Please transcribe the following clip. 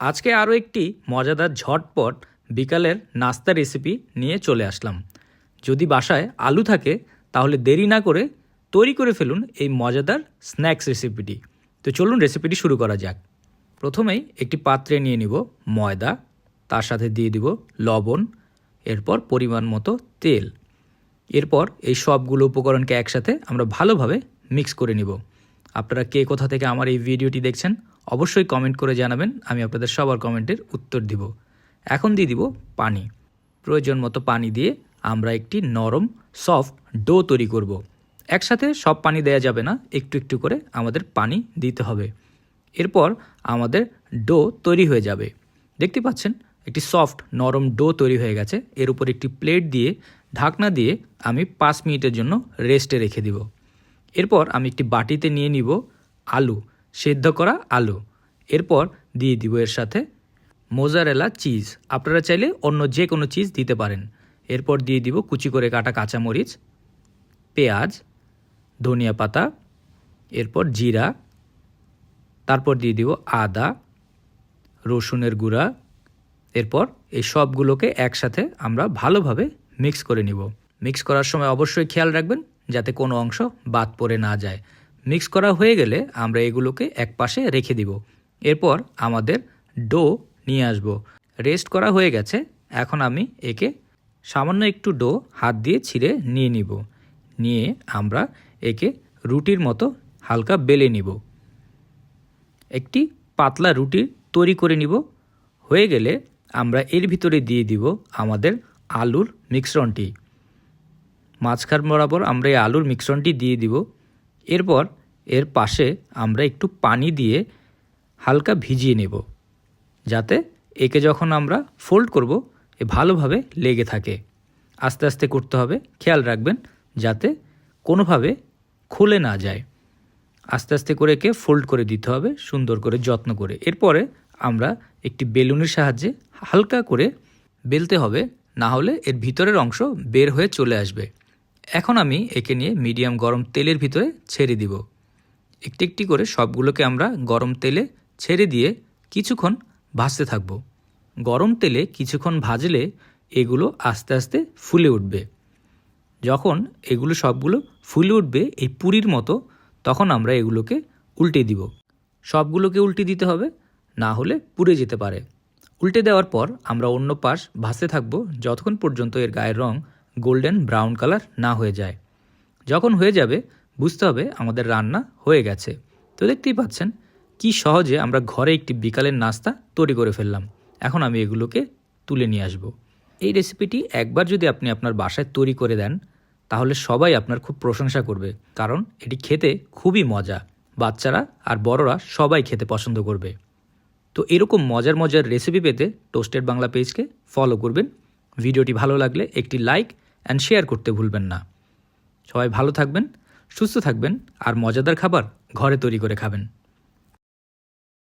আজকে আরও একটি মজাদার ঝটপট বিকালের নাস্তা রেসিপি নিয়ে চলে আসলাম। যদি বাসায় আলু থাকে, তাহলে দেরি না করে তৈরি করে ফেলুন এই মজাদার স্ন্যাক্স রেসিপিটি তো চলুন রেসিপিটি শুরু করা যাক। প্রথমেই একটি পাত্রে নিয়ে নিব ময়দা, তার সাথে দিয়ে দিব লবণ, এরপর পরিমাণ মতো তেল। এরপর এই সবগুলো উপকরণকে একসাথে আমরা ভালোভাবে মিক্স করে নিব। আপনারা কে কোথা থেকে আমার এই ভিডিওটি দেখছেন অবশ্যই কমেন্ট করে জানাবেন, আমি আপনাদের সবার কমেন্টের উত্তর দিব। এখন দিয়ে দিব পানি। প্রয়োজন মতো পানি দিয়ে আমরা একটি নরম সফট ডো তৈরি করব। একসাথে সব পানি দেয়া যাবে না, একটু একটু করে আমাদের পানি দিতে হবে। এরপর আমাদের ডো তৈরি হয়ে যাবে। দেখতে পাচ্ছেন, একটি সফট নরম ডো তৈরি হয়ে গেছে। এর উপর একটি প্লেট দিয়ে, ঢাকনা দিয়ে আমি পাঁচ মিনিটের জন্য রেস্টে রেখে দিব। এরপর আমি একটি বাটিতে নিয়ে নিব আলু। সেদ্ধ করা আলু। এরপর দিয়ে দিব এর সাথে মোজারেলা চিজ। আপনারা চাইলে অন্য যে কোনো চিজ দিতে পারেন। এরপর দিয়ে দিব কুচি করে কাটা কাঁচামরিচ, পেঁয়াজ, ধনিয়া পাতা, এরপর জিরা, তারপর দিয়ে দিব আদা, রসুনের গুঁড়া। এরপর এই সবগুলোকে একসাথে আমরা ভালোভাবে মিক্স করে নিব। মিক্স করার সময় অবশ্যই খেয়াল রাখবেন যাতে কোনো অংশ বাদ পড়ে না যায়। মিক্স করা হয়ে গেলে আমরা এগুলোকে এক পাশে রেখে দিব। এরপর আমাদের ডো নিয়ে আসব। রেস্ট করা হয়ে গেছে। এখন আমি একে সামান্য একটু ডো হাত দিয়ে ছিঁড়ে নিয়ে নিব। নিয়ে আমরা একে রুটির মতো হালকা বেলে নিব। একটি পাতলা রুটি তৈরি করে নিব। হয়ে গেলে আমরা এর ভিতরে দিয়ে দিব আমাদের আলুর মিশ্রণটি। মাঝখান বরাবর আমরা এই আলুর মিশ্রণটি দিয়ে দিব। এরপর এর পাশে আমরা একটু পানি দিয়ে হালকা ভিজিয়ে নেব, যাতে একে যখন আমরা ফোল্ড করব, এ ভালোভাবে লেগে থাকে। আস্তে আস্তে করতে হবে, খেয়াল রাখবেন, যাতে কোনোভাবে খুলে না যায়। আস্তে আস্তে করে একে ফোল্ড করে দিতে হবে, সুন্দর করে যত্ন করে। এরপরে আমরা একটি বেলুনের সাহায্যে হালকা করে বেলতে হবে, না হলে এর ভিতরের অংশ বের হয়ে চলে আসবে। এখন আমি একে নিয়ে মিডিয়াম গরম তেলের ভিতরে ছেড়ে দিব। একটি একটি করে সবগুলোকে আমরা গরম তেলে ছেড়ে দিয়ে কিছুক্ষণ ভাজতে থাকব। গরম তেলে কিছুক্ষণ ভাজলে এগুলো আস্তে আস্তে ফুলে উঠবে। যখন এগুলো সবগুলো ফুলে উঠবে এই পুরীর মতো, তখন আমরা এগুলোকে উল্টে দিব। সবগুলোকে উল্টে দিতে হবে, না হলে পুড়ে যেতে পারে। উল্টে দেওয়ার পর আমরা অন্য পাশ ভাসতে থাকব, যতক্ষণ পর্যন্ত এর গায়ের রং গোল্ডেন ব্রাউন কালার না হয়ে যায়। যখন হয়ে যাবে, বুঝতে হবে আমাদের রান্না হয়ে গেছে। তো দেখতেই পাচ্ছেন, কি সহজে আমরা ঘরে একটি বিকালের নাস্তা তৈরি করে ফেললাম। এখন আমি এগুলোকে তুলে নিয়ে আসব। এই রেসিপিটি একবার যদি আপনি আপনার বাসায় তৈরি করে দেন, তাহলে সবাই আপনার খুব প্রশংসা করবে। কারণ এটি খেতে খুবই মজা। বাচ্চারা আর বড়রা সবাই খেতে পছন্দ করবে। তো এরকম মজার মজার রেসিপি পেতে টোস্টেড বাংলা পেজকে ফলো করবেন। ভিডিওটি ভালো লাগলে একটি লাইক অ্যান্ড শেয়ার করতে ভুলবেন না। সবাই ভালো থাকবেন, সুস্থ থাকবেন, আর মজাদার খাবার ঘরে তৈরি করে খাবেন।